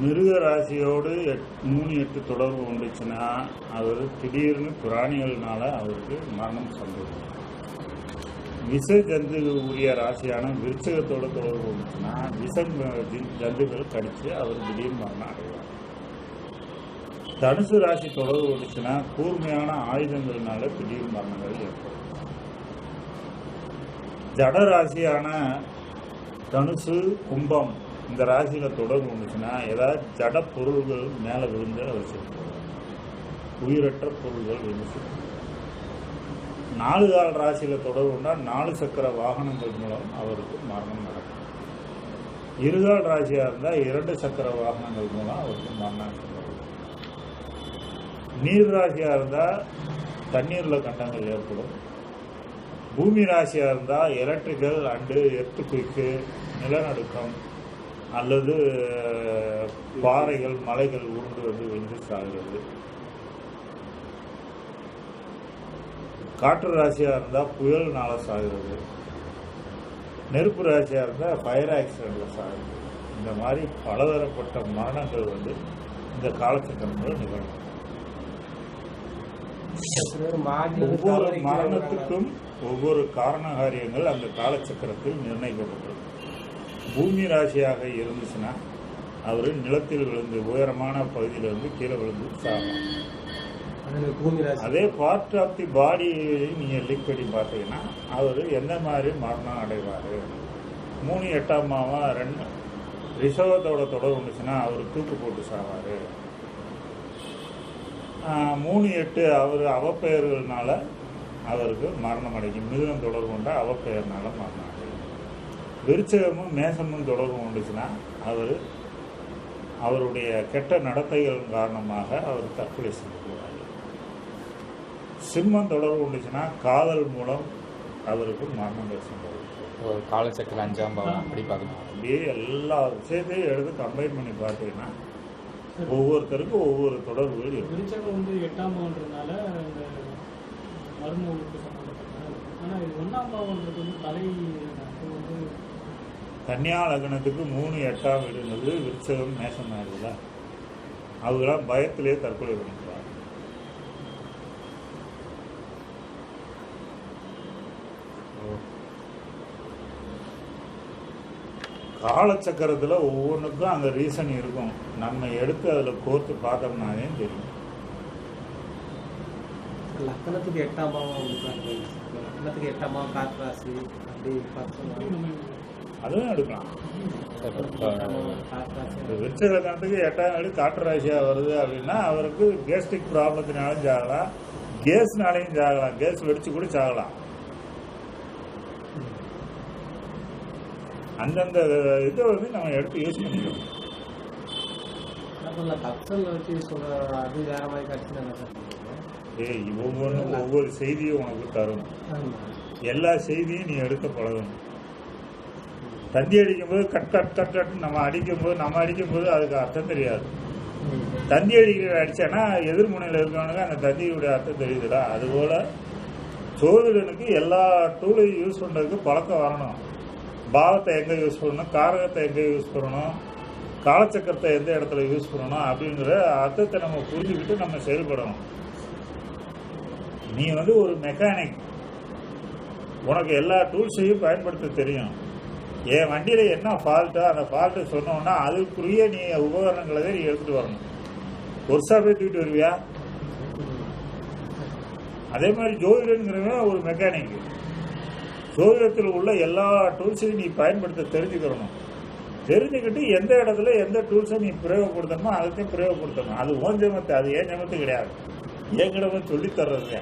மிருக ராசியோடு எட் மூணு எட்டு தொடர்பு வந்துச்சுன்னா அவர் திடீர்னு பிராணிகள்னால அவருக்கு மரணம் சம்பவிக்கும் விஷ ஜந்துக்கு உரிய ராசியான விருச்சகத்தோட தொடர்பு வந்துச்சுன்னா விஷ ஜந்துகள் கடிச்சு அவர் திடீர் மரணம் அடைவார். தனுசு ராசி தொடர்பு வந்துச்சுன்னா கூர்மையான ஆயுதங்கள்னால திடீர் மரணங்கள் ஏற்படும். ஜட ராசியான தனுசு கும்பம் இந்த ராசியில் தொடர்பு வந்துச்சுன்னா ஏதாவது ஜட பொருள்கள் மேலே விழுந்து வச்சுருக்கோம் உயிரற்ற பொருள்கள் விழுந்து நாலு கால் ராசியில் தொடர்பு நாலு சக்கர வாகனங்கள் மூலம் அவருக்கு மரணம் நடக்கும். இருகால் ராசியாக இருந்தால் இரண்டு சக்கர வாகனங்கள் மூலம் அவருக்கு மரணம் நீர் ராசியாக இருந்தால் தண்ணீரில் கண்டங்கள் ஏற்படும். பூமி ராசியா இருந்தா எலக்ட்ரிக்கல் அண்டு எர்த்து குயிக்கு நிலநடுக்கம் அல்லது பாறைகள் மலைகள் உருண்டு வந்து விழுந்து சாகிறது. காற்று ராசியா இருந்தா புயல்னால சாகிறது. நெருப்பு ராசியா இருந்தா ஃபயர் ஆக்சிடென்ட்ல சாகிறது. இந்த மாதிரி பலதரப்பட்ட மரணங்கள் வந்து இந்த காலச்சக்கரங்கள் நிகழும். ஒவ்வொரு மரணத்துக்கும் ஒவ்வொரு காரண காரியங்கள் அந்த காலச்சக்கரத்தில் நிர்ணயிக்கப்பட்டிருக்கு பூமி ராசியாக இருந்துச்சுன்னா அவர் நிலத்தில் விழுந்து உயரமான பகுதியிலிருந்து கீழே விழுந்து சாகலாம் அதே பார்ட் ஆஃப் தி பாடி நீங்கள் லிங்க் பண்ணி பார்த்தீங்கன்னா அவர் எந்த மாதிரி மரணம் அடைவார்? மூணு எட்டாம் மாவா ரெண்டு ரிஷவத்தோட தொடர்பு வந்துச்சுன்னா அவர் தூக்கு போட்டு சாவார். மூணு எட்டு அவர் அவப்பெயர்கள்னால அவருக்கு மரணம் அடைக்கும் மிருகம் தொடர்பு கொண்ட அவப்பெயர்னால மரணம் அடையும் விருச்சகமும் மேசமும் தொடர்பு கொண்டுச்சுன்னா அவர் அவருடைய கெட்ட நடத்தைகள் காரணமாக அவர் தற்கொலை செய்யக்கூடாது சிம்மம் தொடர்பு கொண்டுச்சுன்னா காதல் மூலம் அவருக்கு மரணங்கள் சம்பவிக்கும் ஒரு காலச்சக்கர அஞ்சாம் பாவம் அப்படி பார்க்கணும். அப்படியே எல்லா விஷயத்தையும் எடுத்து கம்பைன் பண்ணி பார்த்தீங்கன்னா ஒவ்வொருத்தருக்கும் ஒவ்வொரு தொடர்புகள் வந்து எட்டாம் பாவன்றதுனால இந்த மர்ம ஆனால் இது ஒன்றாம் பாவன்றது வந்து தலை கன்னியா லக்னத்துக்கு மூணு எட்டாம் வீடுங்கிறது விருச்சகம் மேசம் ஆயிடுதுல அவங்களாம் பயத்திலே தற்கொலை பண்ணிக்கிறாங்க. காலச்சக்கரத்தில் ஒவ்வொன்றுக்கும் அங்கே ரீசன் இருக்கும். நம்ம எடுத்து அதில் கோர்த்து பார்த்தோம்னாலே தெரியும். லக்கணத்துக்கு எட்டாம் பாவம். லக்கணத்துக்கு எட்டாம் பாவம் காற்று ராசி அப்படி அதுவும் எடுக்கலாம். லக்னத்துக்கு எட்டாம் வீடு காற்று ராசியாக வருது அப்படின்னா அவருக்கு கேஸ்ட்ரிக் ப்ராப்ளத்தினாலும் சாகலாம் கேஸ்னாலையும் சாகலாம் கேஸ் வெடிச்சு கூட சாகலாம். அந்தந்த இதை வந்து நம்ம எடுத்து யூஸ் பண்ணிக்கணும். கப்சல் வச்சு சொல்ற அது வேற மாதிரி காட்சி தானே சார். ஒவ்வொன்றும் ஒவ்வொரு செய்தியும் உனக்கு தரும். எல்லா செய்தியும் நீ எடுக்க பழகணும் தந்தி அடிக்கும்போது கட் கட் கட் கட் நம்ம அடிக்கும்போது நம்ம அடிக்கும்போது அதுக்கு அர்த்தம் தெரியாது. தந்தி அடிக்கிற அடிச்சானா எதிர்முனையில் இருக்கவனுக்கு அந்த தந்தியுடைய அர்த்தம் தெரியுதுடா. அதுபோல சோதரனுக்கு எல்லா டூலையும் யூஸ் பண்ணுறதுக்கு பழக்கம் வரணும். பாவத்தை எங்கே யூஸ் பண்ணணும்? காரகத்தை எங்கே யூஸ் பண்ணணும்? காலச்சக்கரத்தை எந்த இடத்துல யூஸ் பண்ணணும்? அப்படிங்கிற அர்த்தத்தை நம்ம புரிஞ்சுக்கிட்டு நம்ம செயல்படணும். நீ வந்து ஒரு மெக்கானிக் உனக்கு எல்லா டூல்ஸையும் பயன்படுத்த தெரியும். என் வண்டியில் என்ன ஃபால்ட்டோ அந்த ஃபால்ட்டு சொன்னோன்னா அதுக்குரிய நீ உபகரணங்களை தான் நீ எடுத்துகிட்டு வரணும். ஒர்க் போய் தூக்கிட்டு வருவியா? அதே மாதிரி ஜோதிடங்கிறவன் ஒரு மெக்கானிக் ஜோதிடத்தில் உள்ள எல்லா டூல்ஸையும் நீ பயன்படுத்த தெரிஞ்சுக்கிறணும் தெரிஞ்சுக்கிட்டு எந்த இடத்துல எந்த டூல்ஸை நீ பிரயோகப்படுத்தணுமோ அதையும் பிரயோகப்படுத்தணும். அது ஓன் ஜமத்து அது ஏன் ஜமத்து கிடையாது. என் கிடமை சொல்லித்தர்றது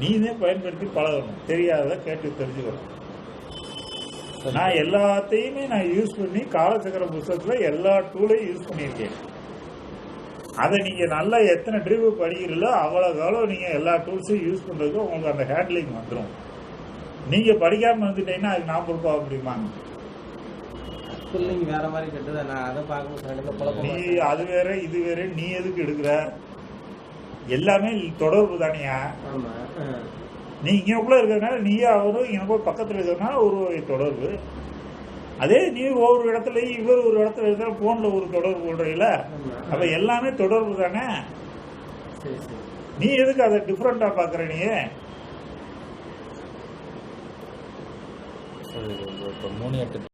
நீனே பயன்படுத்தி பழகணும். தெரியாததை கேட்டு தெரிஞ்சுக்கணும். நான் எல்லாத்தையுமே நான் யூஸ் பண்ணி காலச்சக்கர புத்தகத்துல எல்லா டூலையும் யூஸ் பண்ணியிருக்கேன். அதை நீங்க நல்லா எத்தனை ட்ரிவு படிக்கிறீங்களோ அவ்வளவு காலம் நீங்க எல்லா டூல்ஸையும் யூஸ் பண்றதுக்கு உங்களுக்கு அந்த ஹேண்ட்லிங் வந்துடும் நீங்க படிக்காம வந்துட்டீங்கன்னா அதுக்கு நான் பொறுப்பாக முடியுமா? ஸ்கூல்லிங் வேற மாதிரி கட்டுதா? நான் அதை நீ. அது வேற இது வேற நீ எதுக்கு எடுக்கிற? எல்லாமே தொடர்பு தானியா. நீ இங்கனக்குள்ள இருக்கிறதுனால நீயே அவரும் இங்கனக்குள்ள பக்கத்துல இருக்கிறதுனால ஒரு வகை தொடர்பு. அதே நீ ஒவ்வொரு இடத்துலயும் இவர் ஒரு இடத்துல இருந்தாலும் போன்ல ஒரு தொடர்பு கொள்றீல. அப்ப எல்லாமே தொடர்பு தானே. நீ எதுக்கு அதை டிஃப்ரெண்டா பாக்குற நீ? ஸோ இப்போ மூணு எட்டு